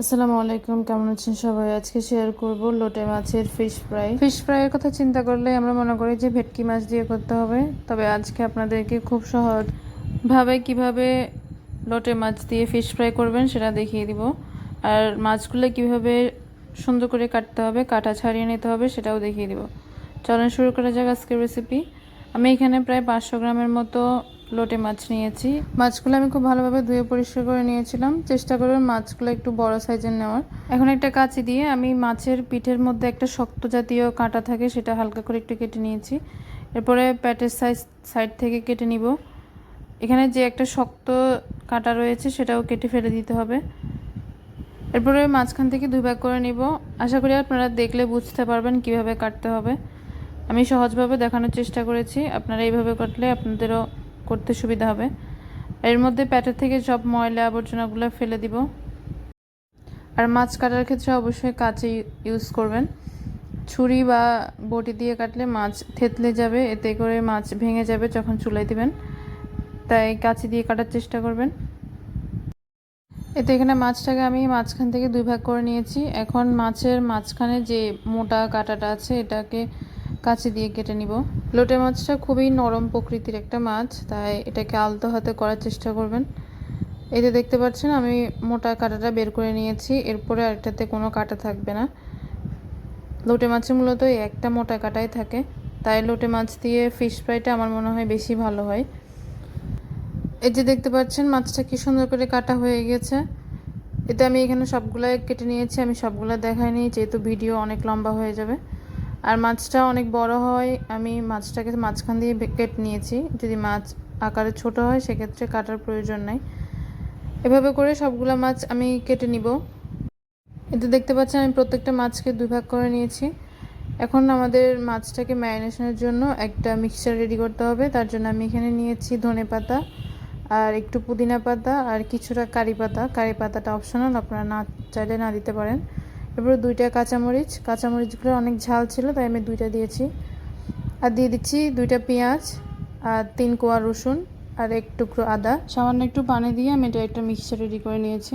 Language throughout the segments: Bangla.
আসসালামু আলাইকুম, কেমন আছেন সবাই? আজকে শেয়ার করব লোটে মাছের ফিশ ফ্রাই ফিশ ফ্রাইয়ের কথা চিন্তা করলে আমরা মনে করি যে ভেটকি মাছ দিয়ে করতে হবে। তবে আজকে আপনাদেরকে খুব সহজভাবে কীভাবে লোটে মাছ দিয়ে ফিশ ফ্রাই করবেন সেটা দেখিয়ে দিব। আর মাছগুলো কীভাবে সুন্দর করে কাটতে হবে, কাটা ছাড়িয়ে নিতে হবে সেটাও দেখিয়ে দিব। চলেন শুরু করা যাক আজকের রেসিপি আমি এখানে প্রায় পাঁচশো গ্রামের মতো লোটে মাছ নিয়েছি। মাছগুলো আমি খুব ভালোভাবে ধুয়ে পরিষ্কার করে নিয়েছিলাম। চেষ্টা করবেন মাছগুলো একটু বড় সাইজের নেওয়ার। এখন একটা কাঁচি দিয়ে আমি মাছের পিঠের মধ্যে একটা শক্ত জাতীয় কাঁটা থাকে সেটা হালকা করে একটু কেটে নিয়েছি। এরপরে প্যাটের সাইজ, সাইড থেকে কেটে নিব। এখানে যে একটা শক্ত কাঁটা রয়েছে সেটাও কেটে ফেলে দিতে হবে। এরপরে মাঝখান থেকে দুই ভাগ করে নিব। আশা করি আপনারা দেখলে বুঝতে পারবেন কীভাবে কাটতে হবে। আমি সহজভাবে দেখানোর চেষ্টা করেছি। আপনারা এইভাবে কাটলে আপনাদেরও করতে সুবিধা হবে। এর মধ্যে প্যাটের থেকে সব ময়লা আবর্জনাগুলো ফেলে দিব। আর মাছ কাটার ক্ষেত্রে অবশ্যই কাঁচে ইউজ করবেন। ছুরি বা বটি দিয়ে কাটলে মাছ থেতলে যাবে, এতে করে মাছ ভেঙে যাবে যখন চুলাই দিবেন। তাই কাঁচি দিয়ে কাটার চেষ্টা করবেন। এতে এখানে মাছটাকে আমি মাঝখান থেকে দুই ভাগ করে নিয়েছি। এখন মাছের মাঝখানে যে মোটা কাটাটা আছে, এটাকে কাঁচি দিয়ে কেটে নিব। লোটে মাছটা খুবই নরম প্রকৃতির একটা মাছ, তাই এটাকে আলতো হাতে করার চেষ্টা করবেন। এতে দেখতে পাচ্ছেন, আমি মোটা কাঁটাটা বের করে নিয়েছি, এরপরে আরেকটাতে কোনো কাটা থাকবে না। লোটে মাছে মূলত এই একটা মোটা কাটাই থাকে, তাই লোটে মাছ দিয়ে ফিশ ফ্রাইটা আমার মনে হয় বেশি ভালো হয়। এই যে দেখতে পাচ্ছেন, মাছটা কি সুন্দর করে কাটা হয়ে গেছে। এতে আমি এখানে সবগুলো কেটে নিয়েছি, আমি সবগুলো দেখাইনি, যেহেতু ভিডিও অনেক লম্বা হয়ে যাবে। আর মাছটা অনেক বড় হয়, আমি মাছটাকে মাঝখান দিয়ে কেটে নিয়েছি। যদি মাছ আকারে ছোট হয়, সেক্ষেত্রে কাটার প্রয়োজন নাই। এভাবে করে সবগুলো মাছ আমি কেটে নিব। এতে দেখতে পাচ্ছেন, আমি প্রত্যেকটা মাছকে দুই ভাগ করে নিয়েছি। এখন আমাদের মাছটাকে ম্যারিনেশনের জন্য একটা মিক্সচার রেডি করতে হবে। তার জন্য আমি এখানে নিয়েছি ধনে পাতা, আর একটু পুদিনা পাতা, আর কিছুটা কারি পাতা। কারি পাতাটা অপশনাল, আপনারা না চাইলে না দিতে পারেন। এরপরে দুইটা কাঁচামরিচ কাঁচামরিচগুলো অনেক ঝাল ছিল, তাই আমি দুইটা দিয়েছি। আর দিয়ে দিচ্ছি দুইটা পেঁয়াজ আর তিন কোয়া রসুন আর এক টুকরো আদা। সামান্য একটু পানি দিয়ে আমি এটা একটা মিক্সচার রেডি করে নিয়েছি।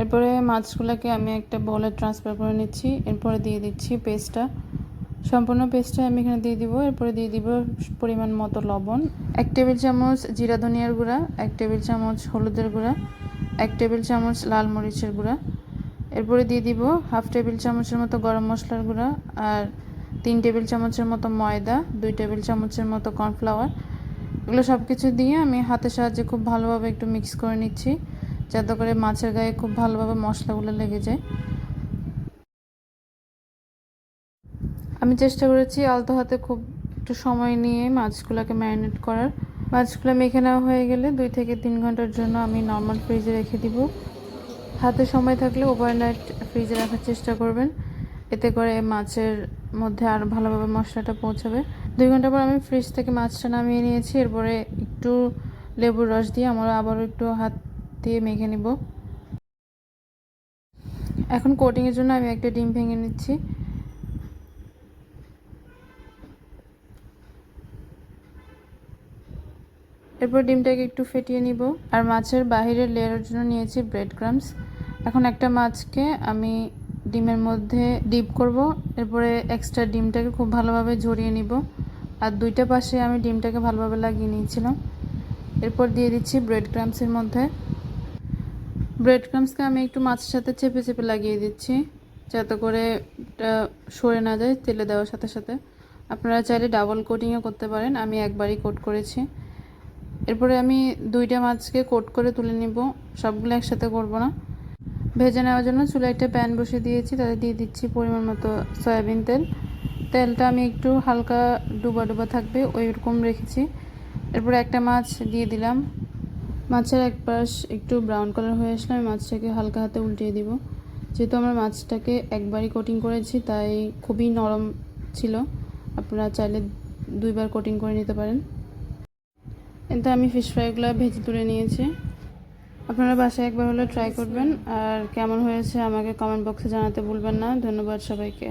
এরপরে মাছগুলোকে আমি একটা বলে ট্রান্সফার করে নিচ্ছি। এরপরে দিয়ে দিচ্ছি পেস্টটা। সম্পূর্ণ পেস্টটা আমি এখানে দিয়ে দিব। এরপরে দিয়ে দিব পরিমাণ মতো লবণ। এক টেবিল চামচ জিরা ধনিয়ার গুঁড়া, এক টেবিল চামচ হলুদের গুঁড়া, এক টেবিল চামচ লাল মরিচের গুঁড়া। এরপরে দিয়ে দিব হাফ টেবিল চামচের মতো গরম মশলার গুঁড়া আর তিন টেবিল চামচের মতো ময়দা, দুই টেবিল চামচের মতো কর্নফ্লাওয়ার। এগুলো সব কিছু দিয়ে আমি হাতের সাহায্যে খুব ভালোভাবে একটু মিক্স করে নিচ্ছি, যাতে করে মাছের গায়ে খুব ভালোভাবে মশলাগুলো লেগে যায়। আমি চেষ্টা করেছি আলতো হাতে খুব একটু সময় নিয়ে মাছগুলোকে ম্যারিনেট করার। মাছগুলো মেখে নেওয়া হয়ে গেলে দুই থেকে তিন ঘণ্টার জন্য আমি নর্মাল ফ্রিজে রেখে দিব। হাতে সময় থাকলে ওভারনাইট ফ্রিজে রাখার চেষ্টা করবেন। এতে করে মাছের মধ্যে আরও ভালোভাবে মশলাটা পৌঁছাবে। দুই ঘণ্টা পর আমি ফ্রিজ থেকে মাছটা নামিয়ে নিয়েছি। এরপরে একটু লেবুর রস দিয়ে আমরা আবারও একটু হাত দিয়ে মেখে নিব। এখন কোটিংয়ের জন্য আমি একটা ডিম ভেঙে নিচ্ছি। এরপর ডিমটাকে একটু ফেটিয়ে নিব। আর মাছের বাহিরের লেয়ারের জন্য নিয়েছি ব্রেড ক্রামস এখন একটা মাছকে আমি ডিমের মধ্যে ডিপ করব, এরপরে এক্সট্রা ডিমটাকে খুব ভালোভাবে ঝরিয়ে নিব। আর দুইটা পাশে আমি ডিমটাকে ভালোভাবে লাগিয়ে নিয়েছিলাম। এরপর দিয়ে দিচ্ছি ব্রেড ক্রামসের মধ্যে। ব্রেড ক্রামসকে আমি একটু মাছের সাথে চেপে চেপে লাগিয়ে দিচ্ছি, যাতে করে সরে না যায় তেলে দেওয়ার সাথে সাথে। আপনারা চাইলে ডাবল কোটিংও করতে পারেন, আমি একবারই কোট করেছি। এরপরে আমি দুইটা মাছকে কোট করে তুলে নিব, সবগুলো একসাথে করব না। ভেজে নেওয়ার জন্য চুলে একটা প্যান বসে দিয়েছি, তাতে দিয়ে দিচ্ছি পরিমাণ মতো সয়াবিন তেল। তেলটা আমি একটু হালকা ডুবা ডুবা থাকবে, ওই রকম রেখেছি। এরপরে একটা মাছ দিয়ে দিলাম। মাছের এক পাশ একটু ব্রাউন কালার হয়ে আসলে আমি মাছটাকে হালকা হাতে উল্টিয়ে দিব। যেহেতু আমরা মাছটাকে একবারই কোটিং করেছি, তাই খুবই নরম ছিল। আপনারা চাইলে দুইবার কোটিং করে নিতে পারেন। এতে আমি ফিশ ফ্রাইগুলো ভেজে তুলে নিয়েছি। আপনারা বাসায় একবার হলে ট্রাই করবেন। আর কেমন হয়েছে আমাকে কমেন্ট বক্সে জানাতে ভুলবেন না। ধন্যবাদ সবাইকে।